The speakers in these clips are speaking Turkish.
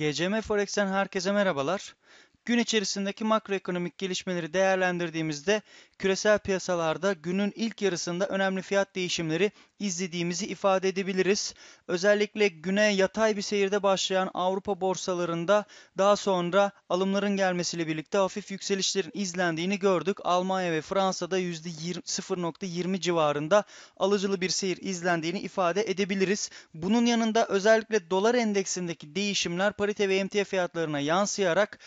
GCM Forex'ten herkese merhabalar. Gün içerisindeki makroekonomik gelişmeleri değerlendirdiğimizde küresel piyasalarda günün ilk yarısında önemli fiyat değişimleri izlediğimizi ifade edebiliriz. Özellikle güne yatay bir seyirde başlayan Avrupa borsalarında daha sonra alımların gelmesiyle birlikte hafif yükselişlerin izlendiğini gördük. Almanya ve Fransa'da %0.20 civarında alıcılı bir seyir izlendiğini ifade edebiliriz. Bunun yanında özellikle dolar endeksindeki değişimler parite ve emtia fiyatlarına yansıyarak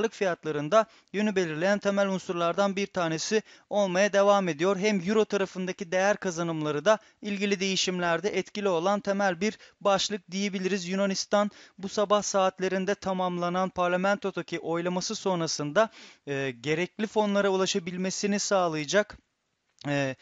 varlık fiyatlarında yönü belirleyen temel unsurlardan bir tanesi olmaya devam ediyor. Hem euro tarafındaki değer kazanımları da ilgili değişimlerde etkili olan temel bir başlık diyebiliriz. Yunanistan bu sabah saatlerinde tamamlanan parlamentodaki oylaması sonrasında e, gerekli fonlara ulaşabilmesini sağlayacak e,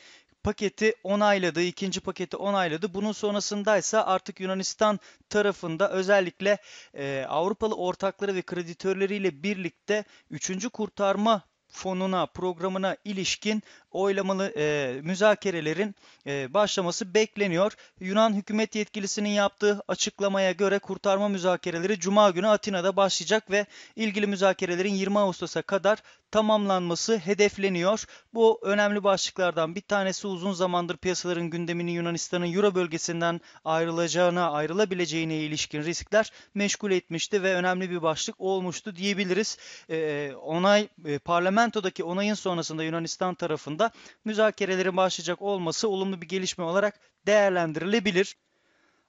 paketi onayladı, ikinci paketi onayladı. Bunun sonrasındaysa artık Yunanistan tarafında özellikle e, Avrupalı ortakları ve kreditörleriyle birlikte üçüncü kurtarma fonuna, programına ilişkin oylamalı e, müzakerelerin e, başlaması bekleniyor. Yunan hükümet yetkilisinin yaptığı açıklamaya göre kurtarma müzakereleri Cuma günü Atina'da başlayacak ve ilgili müzakerelerin 20 Ağustos'a kadar tamamlanması hedefleniyor. Bu önemli başlıklardan bir tanesi uzun zamandır piyasaların gündemini Yunanistan'ın Euro bölgesinden ayrılacağına, ayrılabileceğine ilişkin riskler meşgul etmişti ve önemli bir başlık olmuştu diyebiliriz. E, onay e, parlamentodaki onayın sonrasında Yunanistan tarafında müzakerelerin başlayacak olması olumlu bir gelişme olarak değerlendirilebilir.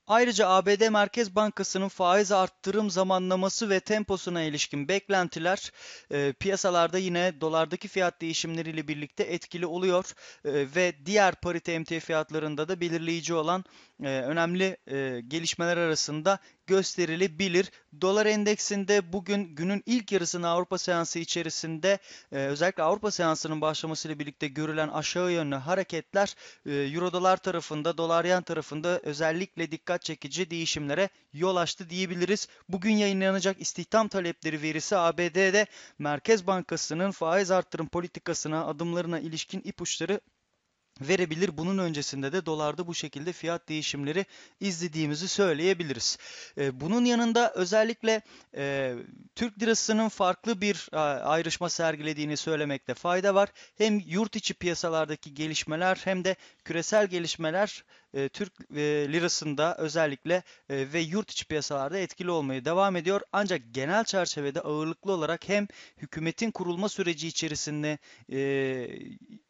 Ayrıca ABD Merkez Bankası'nın faiz arttırım zamanlaması ve temposuna ilişkin beklentiler e, piyasalarda yine dolardaki fiyat değişimleriyle birlikte etkili oluyor. E, ve diğer parite emtia fiyatlarında da belirleyici olan e, önemli e, gelişmeler arasında gösterilebilir. Dolar endeksinde bugün günün ilk yarısını Avrupa seansı içerisinde e, özellikle Avrupa seansının başlamasıyla birlikte görülen aşağı yönlü hareketler e, Euro dolar tarafında, dolar yen tarafında özellikle dikkat çekici değişimlere yol açtı diyebiliriz. Bugün yayınlanacak istihdam talepleri verisi ABD'de Merkez Bankası'nın faiz arttırım politikasına, adımlarına ilişkin ipuçları verebilir. Bunun öncesinde de dolarda bu şekilde fiyat değişimleri izlediğimizi söyleyebiliriz. Ee, bunun yanında özellikle e, Türk lirasının farklı bir ayrışma sergilediğini söylemekte fayda var. Hem yurt içi piyasalardaki gelişmeler hem de küresel gelişmeler e, Türk e, lirasında özellikle e, ve yurt içi piyasalarda etkili olmaya devam ediyor. Ancak genel çerçevede ağırlıklı olarak hem hükümetin kurulma süreci içerisinde e, e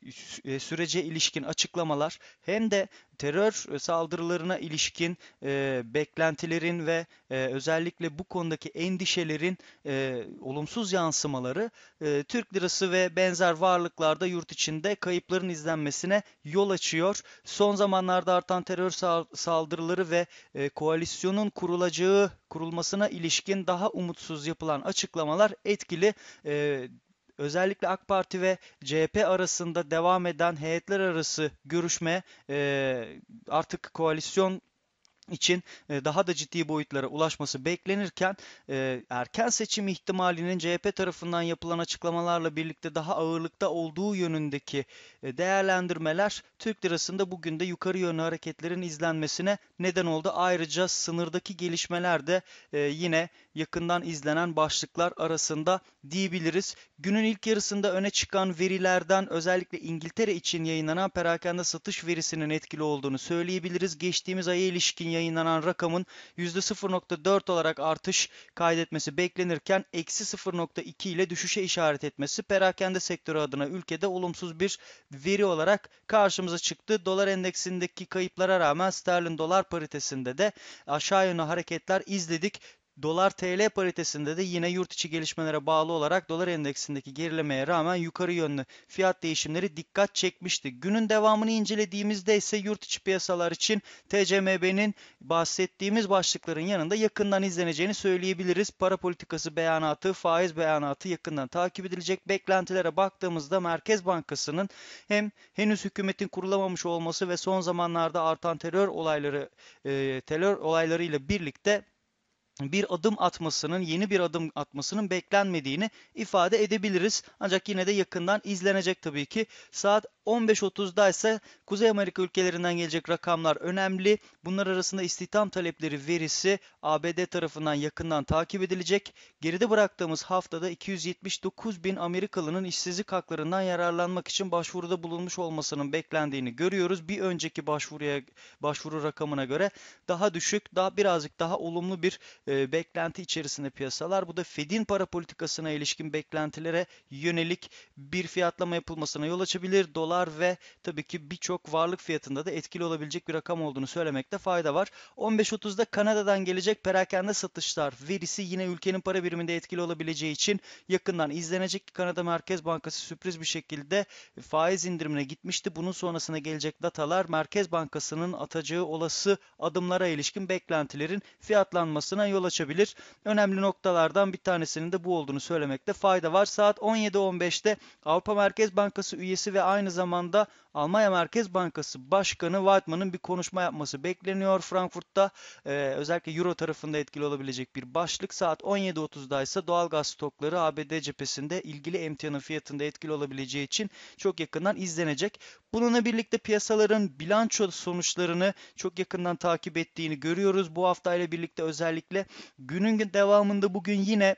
sürece ilişkin açıklamalar hem de terör saldırılarına ilişkin e, beklentilerin ve e, özellikle bu konudaki endişelerin e, olumsuz yansımaları e, Türk lirası ve benzer varlıklarda yurt içinde kayıpların izlenmesine yol açıyor. Son zamanlarda artan terör saldırıları ve e, koalisyonun kurulacağı kurulmasına ilişkin daha umutsuz yapılan açıklamalar etkili. E, özellikle AK Parti ve CHP arasında devam eden heyetler arası görüşme artık koalisyon için e, daha da ciddi boyutlara ulaşması beklenirken e, erken seçim ihtimalinin CHP tarafından yapılan açıklamalarla birlikte daha ağırlıkta olduğu yönündeki e, değerlendirmeler Türk lirasında bugün de yukarı yönlü hareketlerin izlenmesine neden oldu. Ayrıca sınırdaki gelişmeler de yine yakından izlenen başlıklar arasında diyebiliriz. Günün ilk yarısında öne çıkan verilerden özellikle İngiltere için yayınlanan perakende satış verisinin etkili olduğunu söyleyebiliriz. Geçtiğimiz aya ilişkin yayınlanan rakamın %0.4 olarak artış kaydetmesi beklenirken eksi 0.2 ile düşüşe işaret etmesi perakende sektörü adına ülkede olumsuz bir veri olarak karşımıza çıktı. Dolar endeksindeki kayıplara rağmen sterlin dolar paritesinde de aşağı yönlü hareketler izledik. Dolar TL paritesinde de yine yurt içi gelişmelere bağlı olarak dolar endeksindeki gerilemeye rağmen yukarı yönlü fiyat değişimleri dikkat çekmişti. Günün devamını incelediğimizde ise yurt içi piyasalar için TCMB'nin bahsettiğimiz başlıkların yanında yakından izleneceğini söyleyebiliriz. Para politikası beyanatı, faiz beyanatı yakından takip edilecek. Beklentilere baktığımızda Merkez Bankası'nın hem henüz hükümetin kurulamamış olması ve son zamanlarda artan terör olayları e, terör olaylarıyla birlikte bir adım atmasının, yeni bir adım atmasının beklenmediğini ifade edebiliriz. Ancak yine de yakından izlenecek tabii ki. Saat 15.30'da ise Kuzey Amerika ülkelerinden gelecek rakamlar önemli. Bunlar arasında istihdam talepleri verisi ABD tarafından yakından takip edilecek. Geride bıraktığımız haftada 279 bin Amerikalının işsizlik haklarından yararlanmak için başvuruda bulunmuş olmasının beklendiğini görüyoruz. Bir önceki başvuruya başvuru rakamına göre daha düşük, daha birazcık daha olumlu bir e, beklenti içerisinde piyasalar. Bu da Fed'in para politikasına ilişkin beklentilere yönelik bir fiyatlama yapılmasına yol açabilir. Dolar ve tabii ki birçok varlık fiyatında da etkili olabilecek bir rakam olduğunu söylemekte fayda var. 15.30'da Kanada'dan gelecek perakende satışlar verisi yine ülkenin para biriminde etkili olabileceği için yakından izlenecek. Kanada Merkez Bankası sürpriz bir şekilde faiz indirimine gitmişti. Bunun sonrasında gelecek datalar Merkez Bankası'nın atacağı olası adımlara ilişkin beklentilerin fiyatlanmasına yol açabilir. Önemli noktalardan bir tanesinin de bu olduğunu söylemekte fayda var. Saat 17.15'te Avrupa Merkez Bankası üyesi ve aynı zamanda Almanya Merkez Bankası Başkanı Weidmann'ın bir konuşma yapması bekleniyor Frankfurt'ta. Ee, özellikle Euro tarafında etkili olabilecek bir başlık. Saat 17.30'da ise doğalgaz stokları ABD cephesinde ilgili emtianın fiyatında etkili olabileceği için çok yakından izlenecek. Bununla birlikte piyasaların bilanço sonuçlarını çok yakından takip ettiğini görüyoruz. Bu haftayla birlikte özellikle günün devamında bugün yine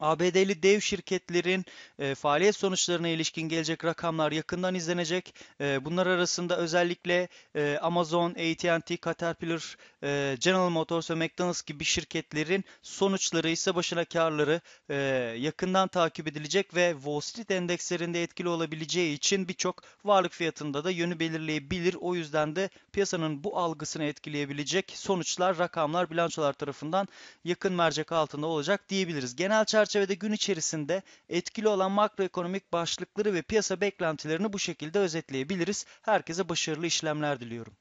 ABD'li dev şirketlerin e, faaliyet sonuçlarına ilişkin gelecek rakamlar yakından izlenecek. E, bunlar arasında özellikle e, Amazon, AT&T, Caterpillar, e, General Motors ve McDonald's gibi şirketlerin sonuçları, ise başına karları e, yakından takip edilecek ve Wall Street endekslerinde etkili olabileceği için birçok varlık fiyatında da yönü belirleyebilir. O yüzden de piyasanın bu algısını etkileyebilecek sonuçlar, rakamlar, bilançolar tarafından yakın mercek altında olacak diyebiliriz. Genel çerçeve çerçevede gün içerisinde etkili olan makroekonomik başlıkları ve piyasa beklentilerini bu şekilde özetleyebiliriz. Herkese başarılı işlemler diliyorum.